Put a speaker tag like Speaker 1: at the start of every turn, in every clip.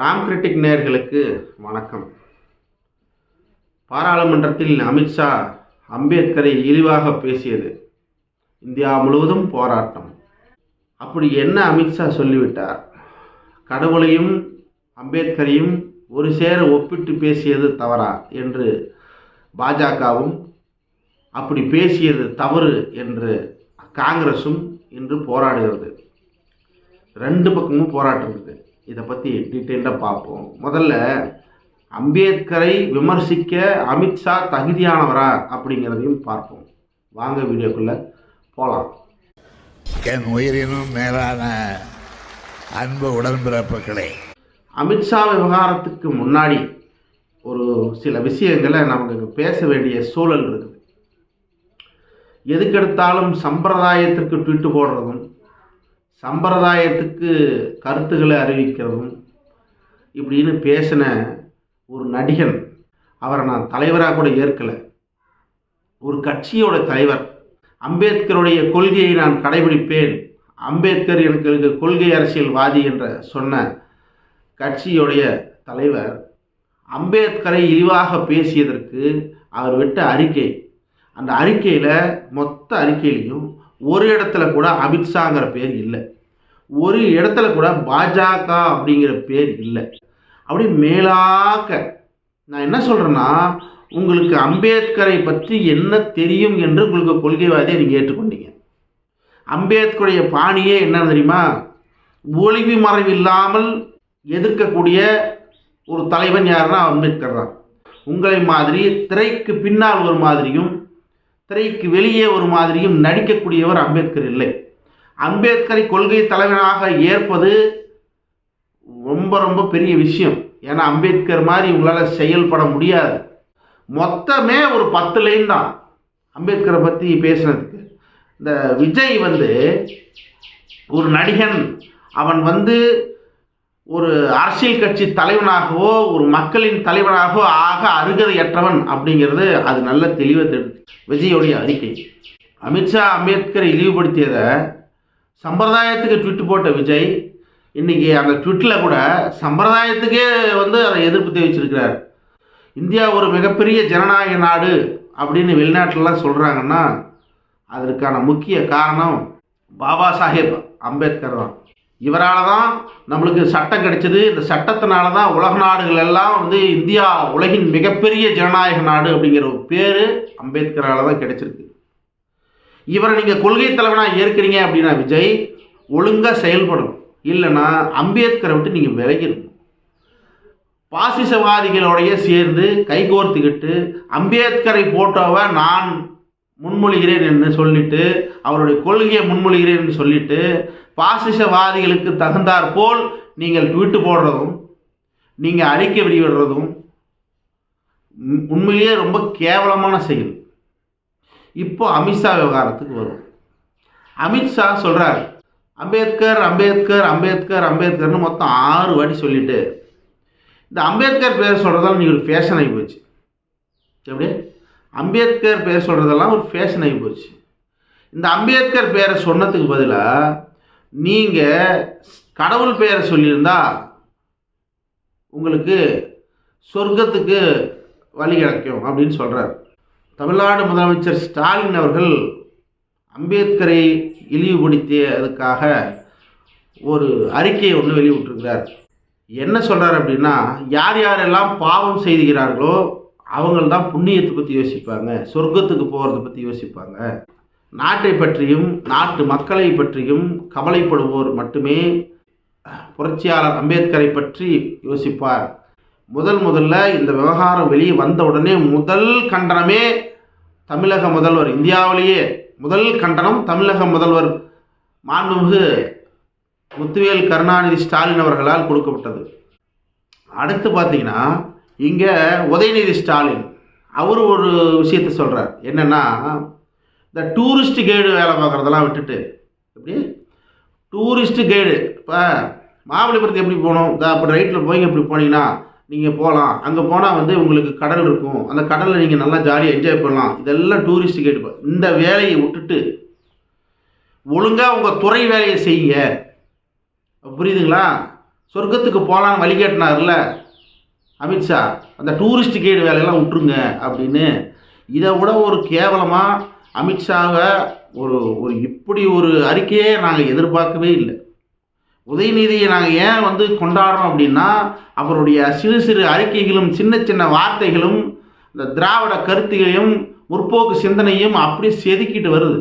Speaker 1: Ram critic நேயர்களுக்கு வணக்கம். பாராளுமன்றத்தில் அமித்ஷா அம்பேத்கரை இழிவாக பேசியது. இந்தியா முழுவதும் போராட்டம். அப்படி என்ன அமித்ஷா சொல்லிவிட்டார்? கடவுளையும் அம்பேத்கரையும் ஒரு சேர ஒப்பிட்டு பேசியது தவறா என்று பாஜகவும் அப்படி பேசியது தவறு என்று காங்கிரஸும் இன்று போராடுகிறது. ரெண்டு பக்கமும் போராட்டம் இருக்குது. இதை பற்றி டீட்டெயில்டாக பார்ப்போம். முதல்ல அம்பேத்கரை விமர்சிக்க அமித்ஷா தகுதியானவரா அப்படிங்கிறதையும் பார்ப்போம். வாங்க வீடியோக்குள்ளே போகலாம்
Speaker 2: என் உயிரினும் மேலான அன்பு உடன்பிறப்புகளே.
Speaker 1: அமித்ஷா விவகாரத்துக்கு முன்னாடி ஒரு சில விஷயங்களை நமக்கு பேச வேண்டிய சூழல் இருக்குது. எதுக்கெடுத்தாலும் சம்பிரதாயத்திற்கு ட்விட்டு போடுறதும் சம்பிரதாயத்துக்கு கருத்துக்களை அறிவிக்கிறதும் இப்படின்னு பேசின ஒரு நடிகன் அவரை நான் தலைவராக கூட ஏற்கலை. ஒரு கட்சியோட தலைவர் அம்பேத்கருடைய கொள்கையை நான் கடைபிடிப்பேன் அம்பேத்கர் எனக்கு எனக்கு கொள்கை அரசியல்வாதி என்ற சொன்ன கட்சியுடைய தலைவர் அம்பேத்கரை இழிவாக பேசியதற்கு அவர் விட்ட அறிக்கை. அந்த அறிக்கையில் மொத்த அறிக்கையிலையும் ஒரு இடத்துல கூட அமித்ஷாங்கிற பேர் இல்லை. ஒரு இடத்துல கூட பாஜக அப்படிங்கிற பேர் இல்லை. அப்படி மேலாக்க நான் என்ன சொல்கிறேன்னா உங்களுக்கு அம்பேத்கரை பற்றி என்ன தெரியும் என்று உங்களுக்கு கொள்கைவாதியை நீங்கள் ஏற்றுக்கொண்டீங்க. அம்பேத்கருடைய பாணியே என்ன தெரியுமா? ஒளிவு மறைவில்லாமல் எதிர்க்கக்கூடிய ஒரு தலைவன் யாருன்னா அம்பேத்கர் தான். உங்களை மாதிரி திரைக்கு பின்னால் ஒரு மாதிரியும் திரைக்கு வெளியே ஒரு மாதிரியும் நடிக்கக்கூடியவர் அம்பேத்கர் இல்லை. அம்பேத்கரை கொள்கை தலைவனாக ஏற்பது ரொம்ப ரொம்ப பெரிய விஷயம். ஏன்னா அம்பேத்கர் மாதிரி உங்களால் செயல்பட முடியாது. மொத்தமே ஒரு பத்து லைன் தான் அம்பேத்கரை பற்றி பேசுனதுக்கு இந்த விஜய் வந்து ஒரு நடிகன். அவன் வந்து ஒரு அரசியல் கட்சி தலைவனாகவோ ஒரு மக்களின் தலைவனாகவோ ஆக அருகதையற்றவன் அப்படிங்கிறது அது நல்ல தெளிவை விஜயோடைய அறிக்கை. அமித்ஷா அம்பேத்கரை இழிவுபடுத்தியதை சம்பிரதாயத்துக்கு ட்விட் போட்ட விஜய் இன்னைக்கு அந்த ட்விட்டில் கூட சம்பிரதாயத்துக்கே வந்து அதை எதிர்ப்பு தெரிவிச்சிருக்கிறார். இந்தியா ஒரு மிகப்பெரிய ஜனநாயக நாடு அப்படின்னு வெளிநாட்டிலலாம் சொல்கிறாங்கன்னா அதற்கான முக்கிய காரணம் பாபா சாஹேப் அம்பேத்கர் தான். இவரால் தான் நம்மளுக்கு சட்டம் கிடைச்சது. இந்த சட்டத்தினால தான் உலக நாடுகள் எல்லாம் வந்து இந்தியா உலகின் மிகப்பெரிய ஜனநாயக நாடு அப்படிங்கிற ஒரு பேர் அம்பேத்கரால் தான் கிடைச்சிருக்கு. இவரை நீங்கள் கொள்கை தலைவனாக ஏற்கிறீங்க அப்படின்னா விஜய் ஒழுங்காக செயல்படும். இல்லைன்னா அம்பேத்கரை விட்டு நீங்கள் விலகிடும் பாசிசவாதிகளோடைய சேர்ந்து கைகோர்த்துக்கிட்டு அம்பேத்கரை போட்டோவை நான் முன்மொழிகிறேன் என்று சொல்லிட்டு அவருடைய கொள்கையை முன்மொழிகிறேன் என்று சொல்லிட்டு பாசிசவாதிகளுக்கு தகுந்தாற் போல் நீங்கள் ட்விட்டு போடுறதும் நீங்கள் அறிக்கை வெளியிடுறதும் உண்மையிலேயே ரொம்ப கேவலமான செயல். இப்போ அமித்ஷா விவகாரத்துக்கு வரும். அமித்ஷா சொல்கிறார் அம்பேத்கர் அம்பேத்கர் அம்பேத்கர் அம்பேத்கர்னு மொத்தம் ஆறு வாட்டி சொல்லிட்டு இந்த அம்பேத்கர் பேர் சொல்கிறதால நீங்கள் ஒரு ஃபேஷன் ஆகி போச்சு. எப்படி? அம்பேத்கர் பேர் சொல்கிறதெல்லாம் ஒரு ஃபேஷன் ஆகி போச்சு. இந்த அம்பேத்கர் பேரை சொன்னதுக்கு பதிலாக நீங்கள் கடவுள் பெயரை சொல்லியிருந்தா உங்களுக்கு சொர்க்கத்துக்கு வழி கிடைக்கும் அப்படின்னு சொல்கிறார் தமிழ்நாடு முதலமைச்சர் ஸ்டாலின் அவர்கள் அம்பேத்கரை இழிவுபடுத்தியதுக்காக ஒரு அறிக்கையை ஒன்று வெளியிட்டிருக்கிறார். என்ன சொல்கிறார் அப்படின்னா யார் யாரெல்லாம் பாவம் செய்துகிறார்களோ அவங்கள் தான் புண்ணியத்தை பற்றி யோசிப்பாங்க சொர்க்கத்துக்கு போகிறத பற்றி யோசிப்பாங்க. நாட்டை பற்றியும் நாட்டு மக்களை பற்றியும் கவலைப்படுவோர் மட்டுமே புரட்சியாளர் அம்பேத்கரை பற்றி யோசிப்பார். முதல் முதல்ல இந்த விவகாரம் வெளியே வந்த உடனே முதல் கண்டனமே தமிழக முதல்வர் இந்தியாவிலேயே முதல் கண்டனம் தமிழக முதல்வர் மாண்புமிகு முத்துவேல் கருணாநிதி ஸ்டாலின் அவர்களால் கொடுக்கப்பட்டது. அடுத்து பார்த்தீங்கன்னா இங்கே உதயநிதி ஸ்டாலின் அவர் ஒரு விஷயத்தை சொல்கிறார் என்னென்னா இந்த டூரிஸ்ட் கைடு வேலை பார்க்குறதெல்லாம் விட்டுட்டு எப்படி? டூரிஸ்ட் கைடு இப்போ மகாபலிபுரத்துக்கு எப்படி போகணும்? இந்த அப்படி ரைட்டில் போய் இப்படி போனீங்கன்னா நீங்கள் போகலாம். அங்கே போனால் வந்து உங்களுக்கு கடல் இருக்கும். அந்த கடலில் நீங்கள் நல்லா ஜாலியாக என்ஜாய் பண்ணலாம். இதெல்லாம் டூரிஸ்ட் கைடு இந்த வேலையை விட்டுட்டு ஒழுங்காக உங்கள் துறை வேலையை செய்யுங்க. புரியுதுங்களா? சொர்க்கத்துக்கு போகலான்னு வழிகாட்டினார்ல அமித்ஷா அந்த டூரிஸ்ட் கைடு வேலையெல்லாம் விட்டுருங்க அப்படின்னு. இதை விட ஒரு கேவலமாக அமித்ஷாவை ஒரு ஒரு இப்படி ஒரு அறிக்கையே நாங்கள் எதிர்பார்க்கவே இல்லை. உதயநிதியை நாங்கள் ஏன் வந்து கொண்டாடுறோம் அப்படின்னா அவருடைய சிறு சிறு அறிக்கைகளும் சின்ன சின்ன வார்த்தைகளும் இந்த திராவிட கருத்துகளையும் முற்போக்கு சிந்தனையும் அப்படியே செதுக்கிட்டு வருது.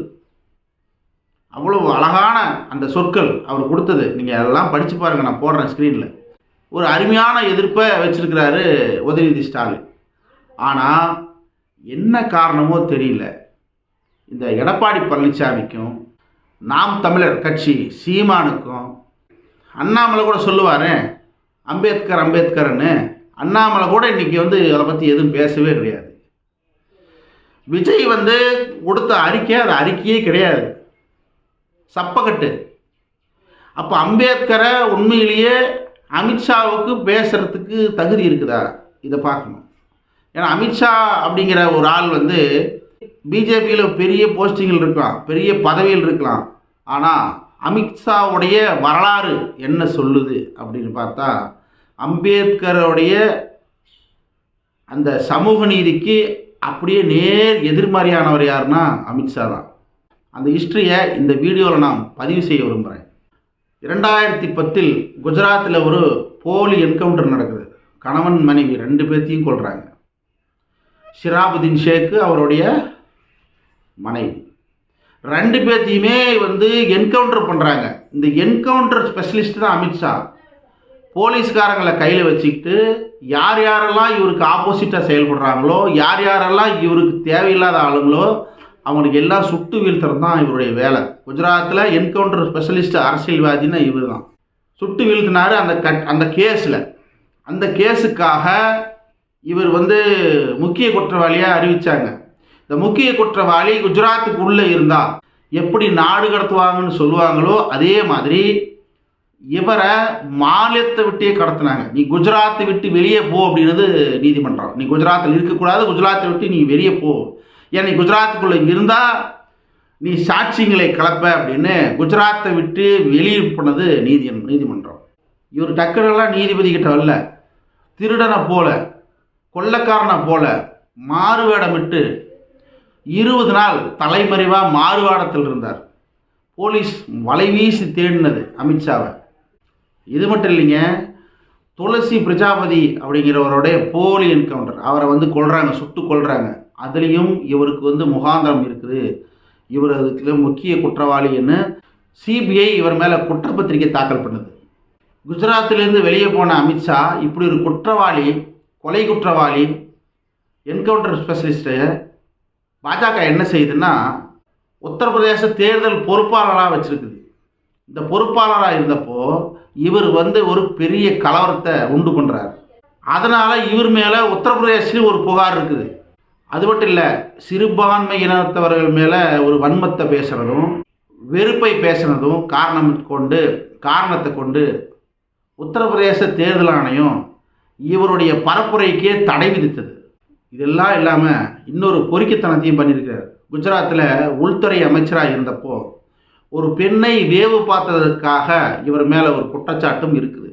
Speaker 1: அவ்வளோ அழகான அந்த சொற்கள் அவர் கொடுத்தது. நீங்கள் எல்லாம் படித்து பாருங்கள் நான் போடுறேன் ஸ்க்ரீனில் ஒரு அருமையான எதிர்ப்பை வச்சிருக்கிறாரு உதயநிதி ஸ்டாலின். ஆனால் என்ன காரணமோ தெரியல. இந்த எடப்பாடி பழனிசாமிக்கும் நாம் தமிழர் கட்சி சீமானுக்கும் அண்ணாமலை கூட சொல்லுவார் அம்பேத்கர் அம்பேத்கர்னு. அண்ணாமலை கூட இன்றைக்கி வந்து அதை பற்றி எதுவும் பேசவே கிடையாது. விஜய் வந்து கொடுத்த அறிக்கை அது அறிக்கையே கிடையாது. சப்பக்கட்டு. அப்போ அம்பேத்கரை உண்மையிலேயே அமித்ஷாவுக்கு பேசுறதுக்கு தகுதி இருக்குதா? இதை பார்க்கணும். ஏன்னா அமித்ஷா அப்படிங்கிற ஒரு ஆள் வந்து பிஜேபியில் பெரிய போஸ்டிங்கில் இருக்கலாம் பெரிய பதவியில் இருக்கலாம். ஆனால் அமித்ஷாவுடைய வரலாறு என்ன சொல்லுது அப்படின்னு பார்த்தா அம்பேத்கருடைய அந்த சமூக நீதிக்கு அப்படியே நேர் எதிர்மறையானவர் யாருன்னா அமித்ஷா தான். அந்த ஹிஸ்ட்ரியை இந்த வீடியோவில் நான் பதிவு செய்ய விரும்புகிறேன் இரண்டாயிரத்தி பத்தில் குஜராத்தில் ஒரு போலி என்கவுண்டர் நடக்குது. கணவன் மனைவி ரெண்டு பேர்த்தையும் கொள்கிறாங்க ஷிராபுதீன் ஷேக்கு அவருடைய மனைவி. ரெண்டு பேர்த்தையுமே வந்து என்கவுண்டர் பண்ணுறாங்க இந்த என்கவுண்டர் ஸ்பெஷலிஸ்ட் தான் அமித்ஷா போலீஸ்காரங்களை கையில் வச்சுக்கிட்டு யார் யாரெல்லாம் இவருக்கு ஆப்போசிட்டாக செயல்படுறாங்களோ யார் யாரெல்லாம் இவருக்கு தேவையில்லாத ஆளுங்களோ அவங்களுக்கு எல்லாம் சுட்டு வீழ்த்துறது தான் இவருடைய வேலை. குஜராத்தில் என்கவுண்டர் ஸ்பெஷலிஸ்ட் அரசியல்வாதின்னா இவர் தான் சுட்டு வீழ்த்தினார் அந்த கட் அந்த கேஸில். அந்த கேஸுக்காக இவர் வந்து முக்கிய குற்றவாளியாக அறிவித்தாங்க இந்த முக்கிய குற்றவாளி குஜராத்துக்கு உள்ளே இருந்தால் எப்படி நாடு கடத்துவாங்கன்னு சொல்லுவாங்களோ அதே மாதிரி இவரை மாநிலத்தை விட்டே கடத்தினாங்க. நீ குஜராத்தை விட்டு வெளியே போ அப்படின்றது நீதிமன்றம். நீ குஜராத்தில் இருக்கக்கூடாது குஜராத்தை விட்டு நீ வெளியே போ. என்னை குஜராத்துக்குள்ளே இருந்தால் நீ சாட்சியங்களை கலப்ப அப்படின்னு குஜராத்தை விட்டு வெளியே போனது நீதி நீதிமன்றம். இவர் டக்குனெல்லாம் நீதிபதி கிட்ட வரல. திருடனை போல கொள்ளக்காரனை போல மாறுவேடமிட்டு இருபது நாள் தலைமறைவாக மாறுவாடத்தில் இருந்தார். போலீஸ் வலைவீசி தேடினது அமித்ஷாவை. இது மட்டும் இல்லைங்க துளசி பிரஜாபதி அப்படிங்கிறவருடைய போலி என்கவுண்டர். அவரை வந்து கொல்றாங்க சுட்டு கொல்றாங்க. அதுலேயும் இவருக்கு வந்து முகாந்திரம் இருக்குது. இவர் அதுக்கு முக்கிய குற்றவாளின்னு சிபிஐ இவர் மேலே குற்றப்பத்திரிகை தாக்கல் பண்ணுது. குஜராத்திலேருந்து வெளியே போன அமித்ஷா இப்படி ஒரு குற்றவாளி கொலை குற்றவாளி என்கவுண்டர் ஸ்பெஷலிஸ்ட்டு பாஜக என்ன செய்யுதுன்னா உத்தரப்பிரதேச தேர்தல் பொறுப்பாளராக வச்சுருக்குது. இந்த பொறுப்பாளராக இருந்தப்போ இவர் வந்து ஒரு பெரிய கலவரத்தை உண்டு பண்ணுறார் அதனால் இவர் மேலே உத்தரப்பிரதேசத்துலேயும் ஒரு புகார் இருக்குது. அது மட்டும் இல்லை சிறுபான்மை இனத்தவர்கள் மேலே ஒரு வன்மத்தை பேசுகிறதும் வெறுப்பை பேசுனதும் காரணம் கொண்டு காரணத்தை கொண்டு உத்தரப்பிரதேச தேர்தல் ஆணையம் இவருடைய பரப்புரைக்கே தடை விதித்தது. இதெல்லாம் இல்லாமல் இன்னொரு பொறுக்கித்தனத்தையும் பண்ணியிருக்கார் குஜராத்தில் உள்துறை அமைச்சராக இருந்தப்போ ஒரு பெண்ணை வேவு பார்த்ததற்காக இவர் மேலே ஒரு குற்றச்சாட்டும் இருக்குது.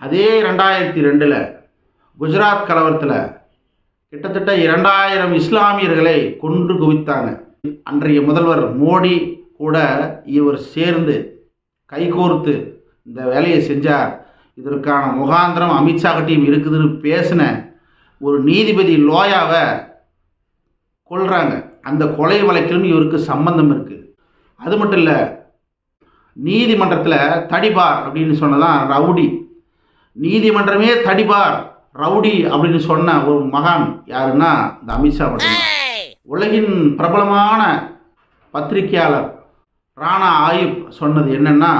Speaker 1: அதே ரெண்டாயிரத்தி ரெண்டில் குஜராத் கலவரத்தில் கிட்டத்தட்ட இரண்டாயிரம் இஸ்லாமியர்களை கொன்று குவித்தாங்க. அன்றைய முதல்வர் மோடி கூட இவர் சேர்ந்து கைகோர்த்து இந்த வேலையை செஞ்சார். இதற்கான முகாந்திரம் அமித்ஷா கிட்டையும் இருக்குதுன்னு பேசின ஒரு நீதிபதி லோயாவை கொல்றாங்க. அந்த கொலை வழக்கிலும் இவருக்கு சம்பந்தம் இருக்குது அது மட்டும் இல்லை நீதிமன்றத்தில் தடிபார் அப்படின்னு சொன்னதான் ரவுடி. நீதிமன்றமே தடிபார். ரவுடி அப்படின்னு சொன்ன ஒரு மகான் யாருன்னா இந்த அமித்ஷா மட்டும்தான் உலகின் பிரபலமான பத்திரிகையாளர் ராணா ஆயுப் சொன்னது என்னென்னா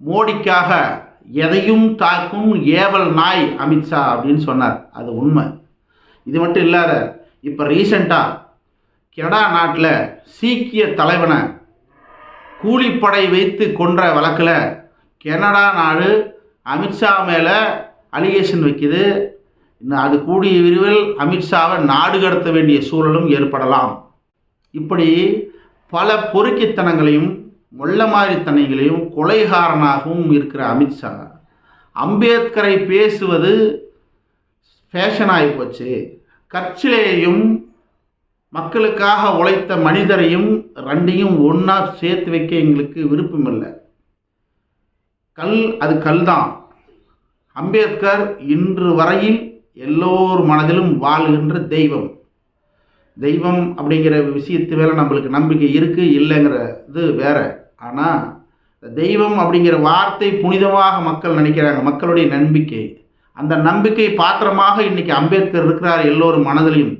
Speaker 1: மோடிக்காக எதையும் தாக்கும் ஏவல் நாய் அமித்ஷா அப்படின்னு சொன்னார். அது உண்மை. இது மட்டும் இல்லாத இப்போ ரீசண்டாக கெனடா நாட்டில் சீக்கிய தலைவனை கூலிப்படை வைத்து கொன்ற வழக்கில் கனடா நாடு அமித்ஷா மேலே அலிகேஷன் வைக்குது. அது கூடிய விரிவில் அமித்ஷாவை நாடு கடத்த வேண்டிய சூழலும் ஏற்படலாம். இப்படி பல பொறுக்கித்தனங்களையும் மொள்ளமாரித்தனங்களையும் கொலைகாரனாகவும் இருக்கிற அமித்ஷா அம்பேத்கரை பேசுவது ஃபேஷன் ஆகிப்போச்சு கற்சிலையையும் மக்களுக்காக உழைத்த மனிதரையும் ரெண்டையும் ஒன்றா சேர்த்து வைக்க எங்களுக்கு விருப்பம் இல்லை கல் அது கல் தான் அம்பேத்கர் இன்று வரையில் எல்லோர் மனதிலும் வாழ்கின்ற தெய்வம். தெய்வம் அப்படிங்கிற விஷயத்து மேலே நம்மளுக்கு நம்பிக்கை இருக்குது இல்லைங்கிற இது வேற. ஆனால் தெய்வம் அப்படிங்கிற வார்த்தை புனிதமாக மக்கள் நினைக்கிறாங்க மக்களுடைய நம்பிக்கை. அந்த நம்பிக்கை பாத்திரமாக இன்னைக்கு அம்பேத்கர் இருக்கிறார் எல்லோரும் மனதிலையும்.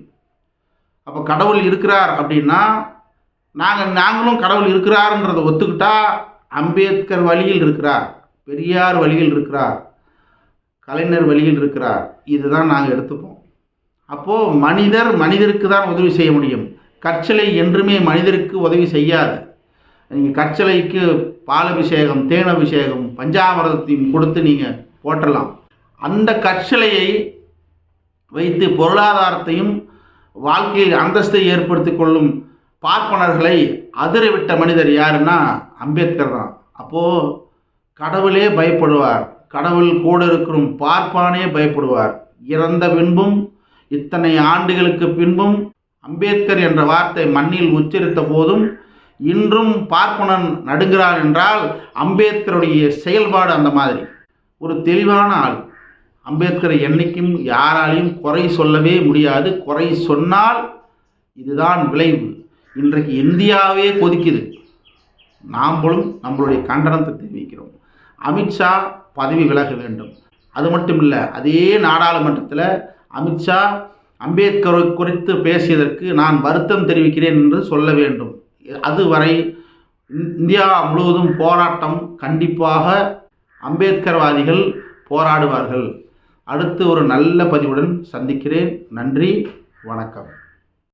Speaker 1: அப்போ கடவுள் இருக்கிறார் அப்படின்னா நாங்கள் நாங்களும் கடவுள் இருக்கிறாருன்றதை ஒத்துக்கிட்டா அம்பேத்கர் வழியில் இருக்கிறார் பெரியார் வழியில் இருக்கிறார். கலைஞர் வழியில் இருக்கிறார். இதுதான் நாங்கள் எடுத்துப்போம். அப்போது மனிதர் மனிதருக்கு தான் உதவி செய்ய முடியும். கற்சிலை என்றுமே மனிதருக்கு உதவி செய்யாது. நீங்கள் கற்சிலைக்கு பாலபிஷேகம் தேனபிஷேகம் பஞ்சாமிரதத்தையும் கொடுத்து நீங்கள் போட்டலாம் அந்த கற்சிலையை வைத்து பொருளாதாரத்தையும் வாழ்க்கையில் அந்தஸ்தை ஏற்படுத்தி கொள்ளும் பார்ப்பனர்களை அதிரவிட்ட மனிதர் யாருன்னா அம்பேத்கர் தான். அப்போது கடவுளே பயப்படுவார். கடவுள் கூட இருக்கும் பார்ப்பானே பயப்படுவார். இறந்த பின்பும் இத்தனை ஆண்டுகளுக்கு பின்பும் அம்பேத்கர் என்ற வார்த்தை மண்ணில் உச்சரித்த போதும் இன்றும் பார்ப்பனன் நடுங்கிறான் என்றால் அம்பேத்கருடைய செயல்பாடு அந்த மாதிரி. ஒரு தெளிவான ஆள். அம்பேத்கரை என்னைக்கும் யாராலையும் குறை சொல்லவே முடியாது. குறை சொன்னால் இதுதான் விளைவு. இன்றைக்கு இந்தியாவே கொதிக்குது. நாம்பளும் நம்மளுடைய கண்டனத்தை தெரிவிக்கிறோம். அமித்ஷா பதவி விலக வேண்டும். அது மட்டும் இல்லை அதே நாடாளுமன்றத்தில் அமித்ஷா அம்பேத்கர் குறித்து பேசியதற்கு நான் வருத்தம் தெரிவிக்கிறேன் என்று சொல்ல வேண்டும். அதுவரை இந்தியா முழுவதும் போராட்டம் கண்டிப்பாக அம்பேத்கர்வாதிகள் போராடுவார்கள். அடுத்து ஒரு நல்ல பதிவுடன் சந்திக்கிறேன். நன்றி வணக்கம்.